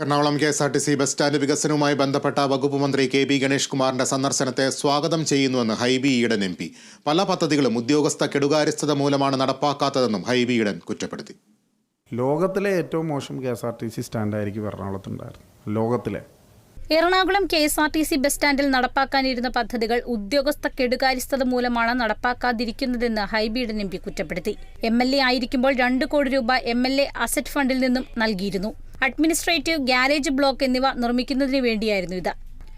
Ernakulam K S R T C bus stand വികസനവുമായി ബന്ധപ്പെട്ട വകുപ്പ് മന്ത്രി കെ ബി ഗണേഷ് കുമാറിന്റെ സന്ദർശനത്തെ സ്വാഗതം ചെയ്യുന്നുവെന്ന് ഹൈബി ഈഡൻ എം പി. പല പദ്ധതികളും ഉദ്യോഗസ്ഥ കെടുകാര്യസ്ഥത മൂലമാണ് നടപ്പാക്കാത്തതെന്നും ഹൈബി ഈഡൻ കുറ്റപ്പെടുത്തി. ലോകത്തിലെ ഏറ്റവും മോശം K S R T C സ്റ്റാൻഡായിരിക്കും എറണാകുളത്തുണ്ടായിരുന്നു ലോകത്തിലെ. Ernakulam K S R T C bus സ്റ്റാൻഡിൽ നടപ്പാക്കാനിരുന്ന പദ്ധതികൾ ഉദ്യോഗസ്ഥ കെടുകാര്യസ്ഥത മൂലമാണ് നടപ്പാക്കാതിരിക്കുന്നതെന്ന് ഹൈബീഡൻ എം പി കുറ്റപ്പെടുത്തി. എം എൽ എ ആയിരിക്കുമ്പോൾ രണ്ട് കോടി രൂപ എം എൽ എ അസറ്റ് ഫണ്ടിൽ നിന്നും നൽകിയിരുന്നു. അഡ്മിനിസ്ട്രേറ്റീവ് ഗ്യാരേജ് ബ്ലോക്ക് എന്നിവ നിർമ്മിക്കുന്നതിന് വേണ്ടിയായിരുന്നു ഇത്.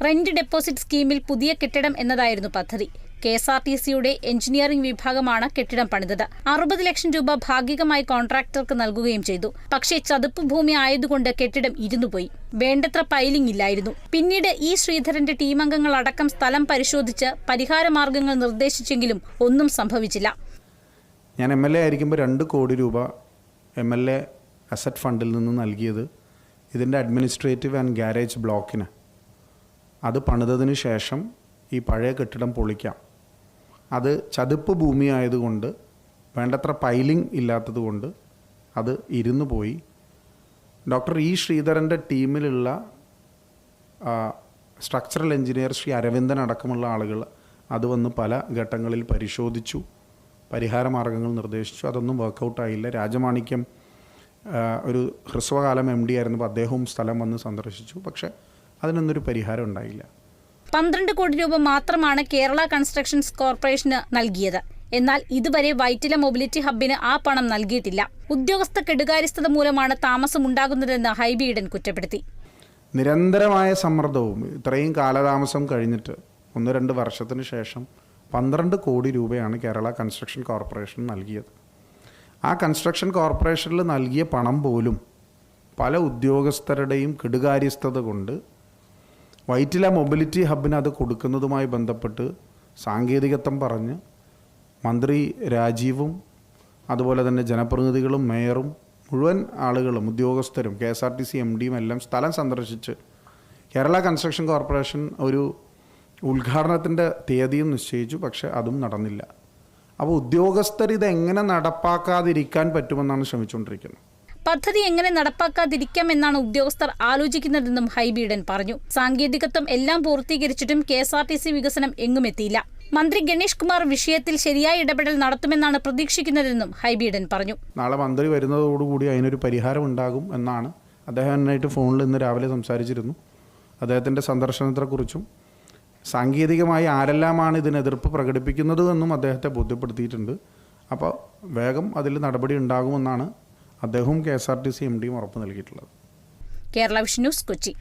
റെന്റ് ഡെപ്പോസിറ്റ് സ്കീമിൽ പുതിയ കെട്ടിടം എന്നതായിരുന്നു പദ്ധതി. കെ എസ് ആർ ടി സിയുടെ എഞ്ചിനീയറിംഗ് വിഭാഗമാണ് കെട്ടിടം പണിതത്. അറുപത് ലക്ഷം രൂപ ഭാഗികമായി കോൺട്രാക്ടർക്ക് നൽകുകയും ചെയ്തു. പക്ഷേ ചതുപ്പ് ഭൂമി ആയതുകൊണ്ട് കെട്ടിടം ഇരുന്നുപോയി. വേണ്ടത്ര പൈലിംഗ് ഇല്ലായിരുന്നു. പിന്നീട് ഇ ശ്രീധരന്റെ ടീമംഗങ്ങൾ അടക്കം സ്ഥലം പരിശോധിച്ച് പരിഹാര മാർഗങ്ങൾ നിർദ്ദേശിച്ചെങ്കിലും ഒന്നും സംഭവിച്ചില്ല. ഞാൻ എം എൽ എ ആയിരിക്കുമ്പോൾ രണ്ട് കോടി രൂപ എം എൽ എ അസറ്റ് ഫണ്ടിൽ നിന്ന് നൽകിയത് ഇതിന്റെ അഡ്മിനിസ്ട്രേറ്റീവ് ആൻഡ് ഗാരേജ് ബ്ലോക്കിന് അത് പണിതതിന് ശേഷം ഈ പഴയ കെട്ടിടം പൊളിക്കാം. അത് ചതുപ്പ് ഭൂമി ആയതുകൊണ്ട് വേണ്ടത്ര പൈലിംഗ് ഇല്ലാത്തതുകൊണ്ട് അത് ഇരുന്നു പോയി. ഡോക്ടർ ഇ ശ്രീധരന്റെ ടീമിലുള്ള സ്ട്രക്ചറൽ എഞ്ചിനീയർ ശ്രീ അരവിന്ദൻ അടക്കമുള്ള ആളുകൾ അത് വന്ന് പല ഘട്ടങ്ങളിൽ പരിശോധിച്ചു പരിഹാര മാർഗങ്ങൾ നിർദ്ദേശിച്ചു. അതൊന്നും വർക്കൗട്ടായില്ല രാജമാണിക്യം ഒരു ഹ്രസ്വകാലം എം ഡി ആയിരുന്നപ്പോൾ അദ്ദേഹവും സ്ഥലം വന്ന് സന്ദർശിച്ചു. പക്ഷേ അതിനൊന്നൊരു പരിഹാരം ഉണ്ടായില്ല. പന്ത്രണ്ട് കോടി രൂപ മാത്രമാണ് കേരള കൺസ്ട്രക്ഷൻസ് കോർപ്പറേഷന് നൽകിയത്. എന്നാൽ ഇതുവരെ വൈറ്റില മൊബിലിറ്റി ഹബിന് ആ പണം നൽകിയിട്ടില്ല. ഉദ്യോഗസ്ഥ കെടുകാര്യസ്ഥത മൂലമാണ് താമസമുണ്ടാകുന്നതെന്ന് ഹൈബീഡൻ കുറ്റപ്പെടുത്തി. നിരന്തരമായ സമ്മർദ്ദവും ഇത്രയും കാലതാമസം കഴിഞ്ഞിട്ട് ഒന്ന് രണ്ട് വർഷത്തിന് ശേഷം പന്ത്രണ്ട് കോടി രൂപയാണ് കേരള കൺസ്ട്രക്ഷൻ കോർപ്പറേഷൻ നൽകിയത്. ആ കൺസ്ട്രക്ഷൻ കോർപ്പറേഷനിൽ നൽകിയ പണം പോലും പല ഉദ്യോഗസ്ഥരുടെയും കെടുകാര്യസ്ഥത കൊണ്ട് വൈറ്റില മൊബിലിറ്റി ഹബിന് അത് കൊടുക്കുന്നതുമായി ബന്ധപ്പെട്ട് സാങ്കേതികത്വം പറഞ്ഞ് മന്ത്രി രാജീവും അതുപോലെ തന്നെ ജനപ്രതിനിധികളും മേയറും മുഴുവൻ ആളുകളും ഉദ്യോഗസ്ഥരും K S R T C M ഡിയും എല്ലാം സ്ഥലം സന്ദർശിച്ച് കേരള കൺസ്ട്രക്ഷൻ കോർപ്പറേഷൻ ഒരു ഉദ്ഘാടനത്തിന്റെ തീയതിയും നിശ്ചയിച്ചു പക്ഷേ അതും നടന്നില്ല. അപ്പോൾ ഉദ്യോഗസ്ഥർ ഇത് എങ്ങനെ നടപ്പാക്കാതിരിക്കാൻ പറ്റുമെന്നാണ് ശ്രമിച്ചുകൊണ്ടിരിക്കുന്നത്. പദ്ധതി എങ്ങനെ നടപ്പാക്കാതിരിക്കാം എന്നാണ് ഉദ്യോഗസ്ഥർ ആലോചിക്കുന്നതെന്നും ഹൈബീഡൻ പറഞ്ഞു. സാങ്കേതികത്വം എല്ലാം പൂർത്തീകരിച്ചിട്ടും K S R T C വികസനം എങ്ങുമെത്തിയില്ല മന്ത്രി ഗണേഷ് കുമാർ വിഷയത്തിൽ ശരിയായ ഇടപെടൽ നടത്തുമെന്നാണ് പ്രതീക്ഷിക്കുന്നതെന്നും ഹൈബീഡൻ പറഞ്ഞു. നാളെ മന്ത്രി വരുന്നതോടുകൂടി അതിനൊരു പരിഹാരം ഉണ്ടാകും എന്നാണ് അദ്ദേഹം ഫോണിൽ ഇന്ന് രാവിലെ സംസാരിച്ചിരുന്നു. അദ്ദേഹത്തിന്റെ സന്ദർശനത്തെക്കുറിച്ചും സാങ്കേതികമായി ആരെല്ലാമാണ് ഇതിന് എതിർപ്പ് പ്രകടിപ്പിക്കുന്നത് എന്നും അദ്ദേഹത്തെ ബോധ്യപ്പെടുത്തിയിട്ടുണ്ട്. അപ്പോൾ വേഗം അതിൽ നടപടി ഉണ്ടാകുമെന്നാണ് അദ്ദേഹവും K S R T C M ഡിയും ഉറപ്പ് നൽകിയിട്ടുള്ളത്. Kerala vision news Kochi.